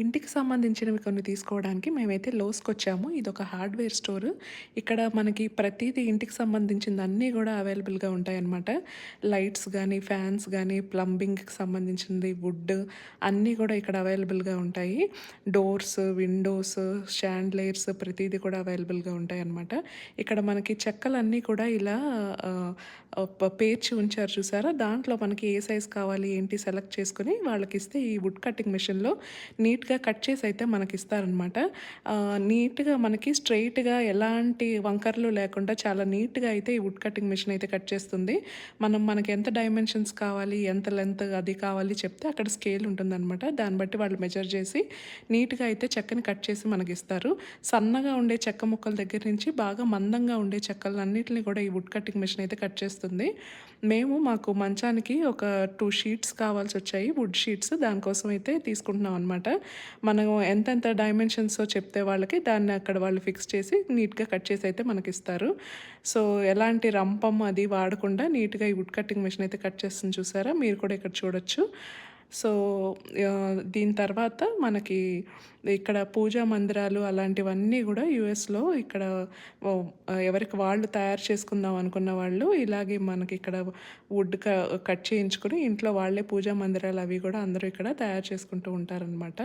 ఇంటికి సంబంధించినవి కొన్ని తీసుకోవడానికి మేమైతే లోస్కి వచ్చాము ఇది ఒక హార్డ్వేర్ స్టోర్. ఇక్కడ మనకి ప్రతిదీ ఇంటికి సంబంధించింది అన్నీ కూడా అవైలబుల్గా ఉంటాయన్నమాట. లైట్స్ కానీ ఫ్యాన్స్ కానీ ప్లంబింగ్కి సంబంధించింది వుడ్ అన్నీ కూడా ఇక్కడ అవైలబుల్గా ఉంటాయి. డోర్స్ విండోస్ షాండ్లైర్స్ ప్రతిదీ కూడా అవైలబుల్గా ఉంటాయి అన్నమాట ఇక్కడ మనకి చెక్కలన్నీ కూడా ఇలా పేర్చి ఉంచారు చూసారా? దాంట్లో మనకి ఏ సైజ్ కావాలి ఏంటి సెలెక్ట్ చేసుకుని వాళ్ళకి ఇస్తే ఈ వుడ్ కటింగ్ మిషన్లో నీట్ నీట్గా కట్ చేసి అయితే మనకి ఇస్తారనమాట నీట్గా మనకి స్ట్రైట్గా ఎలాంటి వంకర్లు లేకుండా చాలా నీట్గా అయితే ఈ వుడ్ కటింగ్ మిషన్ అయితే కట్ చేస్తుంది. మనం మనకి ఎంత డైమెన్షన్స్ కావాలి ఎంత లెంత్ అది కావాలి చెప్తే అక్కడ స్కేల్ ఉంటుందన్నమాట దాన్ని బట్టి వాళ్ళు మెజర్ చేసి నీట్గా అయితే చెక్కని కట్ చేసి మనకి ఇస్తారు సన్నగా ఉండే చెక్క ముక్కల దగ్గర నుంచి బాగా మందంగా ఉండే చెక్కలన్నిటిని కూడా ఈ వుడ్ కటింగ్ మిషన్ అయితే కట్ చేస్తుంది. మేము మాకు మంచానికి ఒక టూ షీట్స్ కావాల్సి వచ్చాయి వుడ్ షీట్స్ దానికోసం అయితే తీసుకుంటున్నాం అనమాట మనం ఎంతెంత డైమెన్షన్స్ చెప్తే వాళ్ళకి దాన్ని అక్కడ వాళ్ళు ఫిక్స్ చేసి నీట్గా కట్ చేసి అయితే మనకి ఇస్తారు సో ఎలాంటి రంపం అది వాడకుండా నీట్గా ఈ వుడ్ కటింగ్ మిషన్ అయితే కట్ చేస్తుంది చూసారా? మీరు కూడా ఇక్కడ చూడొచ్చు. సో దీని తర్వాత మనకి ఇక్కడ పూజా మందిరాలు అలాంటివన్నీ కూడా యుఎస్లో ఇక్కడ ఎవరికి వాళ్ళు తయారు చేసుకుందాం అనుకున్న వాళ్ళు ఇలాగే మనకి ఇక్కడ వుడ్ కట్ చేయించుకుని ఇంట్లో వాళ్ళే పూజా మందిరాలు అవి కూడా అందరూ ఇక్కడ తయారు చేసుకుంటూ ఉంటారనమాట